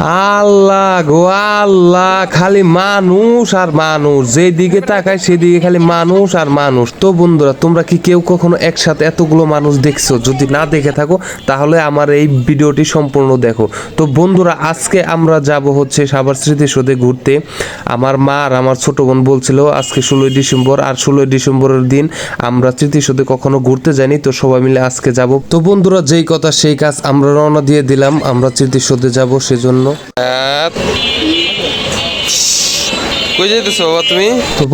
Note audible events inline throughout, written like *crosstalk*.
আল্লাহ গো, আল্লাহ, খালি মানুষ আর মানুষ। যেদিকে তাকায় সেদিকে খালি মানুষ আর মানুষ। তো বন্ধুরা, তোমরা কি কেউ কখনো একসাথে এতগুলো মানুষ দেখছ? যদি না দেখে থাকো, তাহলে আমার এই ভিডিওটি সম্পূর্ণ দেখো। তো বন্ধুরা, আজকে আমরা যাব হচ্ছে সাবার স্মৃতিসৌধে ঘুরতে। আমার মা আর আমার ছোট বোন বলছিল, আজকে ষোলোই ডিসেম্বর আর ষোলোই ডিসেম্বরের দিন আমরা স্মৃতিসৌধে কখনো ঘুরতে যাইনি, তো সবাই মিলে আজকে যাব। তো বন্ধুরা, যেই কথা সেই কাজ আমরা রওনা দিয়ে দিলাম। আমরা স্মৃতিসৌধে যাব, সেজন্য হলো।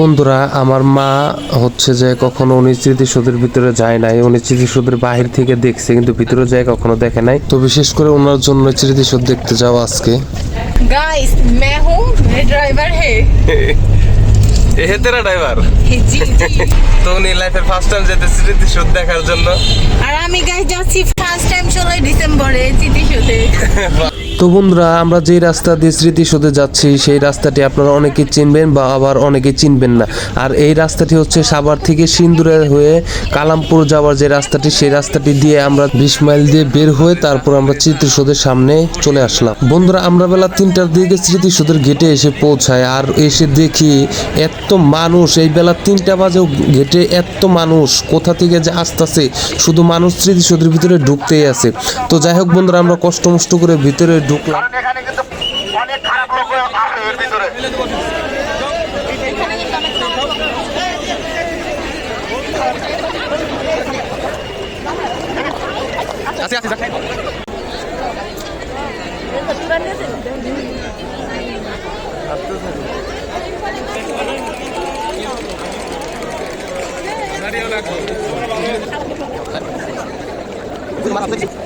বন্ধুরা আমার মা হচ্ছে যে কখনো উনি স্মৃতিসৌধের ভিতরে যায় নাই উনি স্মৃতিসৌধের বাহির থেকে দেখছে কিন্তু ভিতরে যায় কখনো দেখে নাই। তো বিশেষ করে ওনার জন্য স্মৃতিসৌধ দেখতে যাওয়া আজকে। গাইস মে হুম ড্রাইভার হে। এহে তেরা ড্রাইভার জি তো উনি লাইফের ফার্স্ট টাইম যেতে স্মৃতিসৌধ দেখার জন্য। আর আমি গাইস যাচ্ছি ফার্স্ট টাইম 16 ডিসেম্বরে স্মৃতিসৌধে। *laughs* তো বন্ধুরা, আমরা যেই রাস্তা দিয়ে স্মৃতিসৌধে যাচ্ছি, সেই রাস্তাটি আপনারা অনেকে চিনবেন বা আবার অনেকে চিনবেন না। আর এই রাস্তাটি হচ্ছে সাভার থেকে সিন্দুরে হয়ে কালামপুর যাওয়ার যে রাস্তাটি, সেই রাস্তাটি দিয়ে আমরা বিশ মাইল দিয়ে বের হয়ে তারপর আমরা স্মৃতিসৌধের সামনে চলে আসলাম। বন্ধুরা, আমরা বেলা তিনটার দিকে স্মৃতিসৌধের গেটে এসে পৌঁছায় আর এসে দেখি এত মানুষ, এই বেলা তিনটা বাজেও গেটে এত মানুষ, কোথা থেকে যে আসতেছে, শুধু মানুষ স্মৃতিসৌধের ভিতরে ঢুকতেই আছে। তো যাই হোক বন্ধুরা, আমরা কষ্ট মষ্ট করে ভিতরে ঢুকলাম। কারণ এখানে কিন্তু অনেক খারাপ লোক আছে এর ভিতরে। আচ্ছা আচ্ছা আহ তো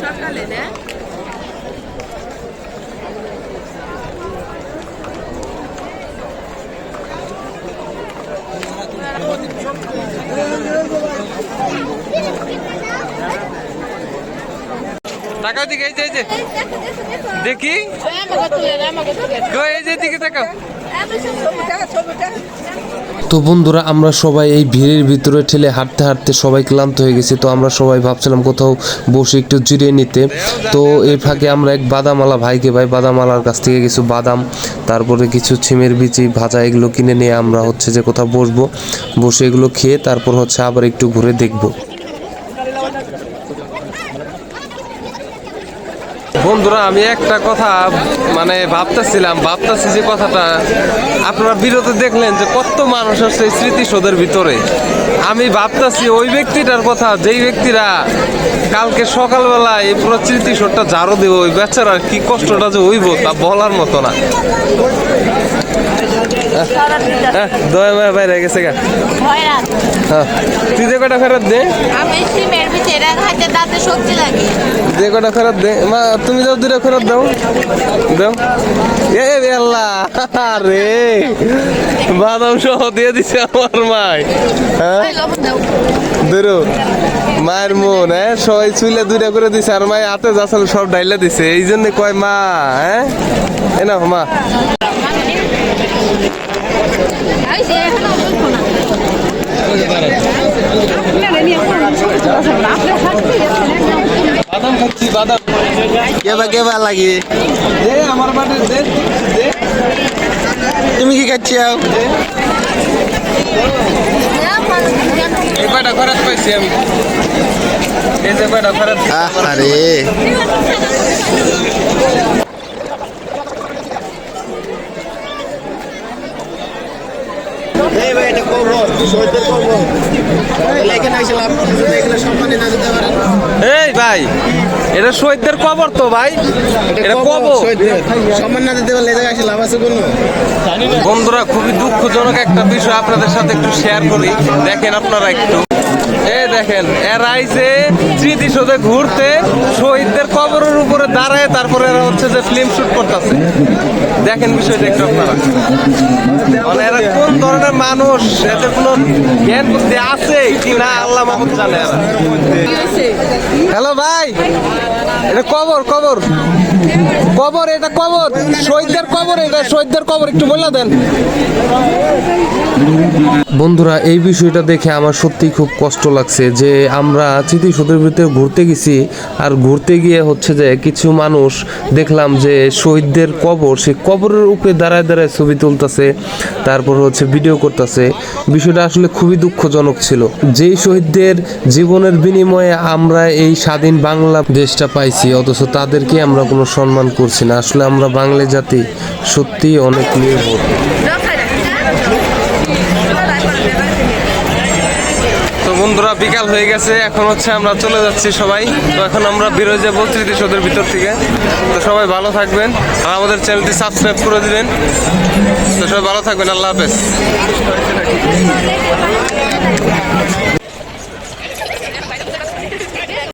সকালে না? টাকা দিকে, এই যে এই যে। দেখি। এই যে, দিকে তাকাও। তো বন্ধুরা, আমরা সবাই এই ভিড়ের ভিতরে ঠেলে হাঁটতে হাঁটতে সবাই ক্লান্ত হয়ে গেছি, তো আমরা সবাই ভাবছিলাম কোথাও বসে একটু জিরিয়ে নিতে। তো এই ফাঁকে আমরা এক বাদামালা ভাইকে ভাই বাদামালার কাছ থেকে কিছু বাদাম, তারপরে কিছু ছিমের বিচি ভাজা, এগুলো কিনে নিয়ে আমরা হচ্ছে যে কোথাও বসবো। বসে এগুলো খেয়ে তারপর হচ্ছে আবার একটু ঘুরে দেখব। বন্ধুরা, আমি একটা কথা মানে ভাবতেছিলাম, ভাবতেছি যে কথাটা আপনারা বিরতে দেখলেন যে কত মানুষ আসছে স্মৃতিসৌধের ভিতরে। আমি ভাবতেছি ওই ব্যক্তিটার কথা, যেই ব্যক্তিরা কালকে সকালবেলা এই পুরো স্মৃতিসৌধটা ঝাড়ু দেবো, ওই বেচারার কি কষ্টটা যে হইব তা বলার মতো না। দয়া মায়া বাইরে গেছে গা। হ্যাঁ। তুই যে কটা ফেরত দে? যে কটা ফেরত দে। মা তুমি যাও দুটা ফেরত দাও। দাও। এ বেল্লা রে বাদাম সহ দিয়ে দিছে আমার মাই। হ্যাঁ? মায়ের মন হ্যাঁ? সবাই চুইলে দুইটা করে দিছে আর মায়ের হাতে যাচ্ছিল সব ডাইলা দিছে। এই জন্য কয় মা হ্যাঁ? এ না মা। বাদাম খাচ্ছি বাদাম। কেবা কেবা লাগে। দে আমার বাটে দে দে। তুমি কি খাচ্ছি কয়টা খরচ পাইছি আমি। এই যে কয়টা খরচ আরে এই ভাই এটা করব সৈয়দের করব এখানে এসে লাভ করতেছে এগুলো সম্মানিত না দিতে পারেন এই ভাই এটা শহীদদের কবর তো ভাই। এটা কবর সম্মান না দিতে পারলে লাভ আছে কোনো? বন্ধুরা খুবই দুঃখজনক একটা বিষয় আপনাদের সাথে একটু শেয়ার করি। দেখেন আপনারা একটু। এই দেখেন এরাই যে স্মৃতিসৌধে ঘুরতে শহীদদের কবরের উপরে দাঁড়ায় তারপরে এরা হচ্ছে যে ফিল্ম শুট করতেছে। দেখেন বিষয়টা একটু আপনারা। মানে এরা কোন ধরনের মানুষ? এদের কোনো জ্ঞান বুদ্ধি আছে কি না? আল্লাহ মাহমুদ জানে এরা। হ্যালো ভাই। এটা কবর কবর। কবর, এটা কবর। শহীদদের কবর, এটা শহীদদের কবর, একটু বলে দেন। বন্ধুরা, এই বিষয়টা দেখে আমার সত্যি খুব কষ্ট লাগছে যে আমরা স্মৃতিসৌধের ভিতরে ঘুরতে গেছি আর ঘুরতে গিয়ে হচ্ছে যে কিছু মানুষ দেখলাম যে শহীদদের কবর, সেই কবরের উপরে দাঁড়ায় দাঁড়ায় ছবি তুলতেছে, তারপর হচ্ছে ভিডিও করতেছে। বিষয়টা আসলে খুবই দুঃখজনক ছিল। যেই শহীদদের জীবনের বিনিময়ে আমরা এই স্বাধীন বাংলা দেশটা পাইছি অথচ তাদেরকে আমরা কোনো সম্মান করছি না। আসলে আমরা বাঙালি জাতি সত্যিই অনেক নির্ভর। বন্ধুরা, বিকাল হয়ে গেছে, এখন হচ্ছে আমরা চলে যাচ্ছি সবাই। তো এখন আমরা বেরোয় যাব স্মৃতিসৌধের ভিতর থেকে। তো সবাই ভালো থাকবেন, আর আমাদের চ্যানেলটি সাবস্ক্রাইব করে দিবেন। তো সবাই ভালো থাকবেন, আল্লাহ হাফেজ।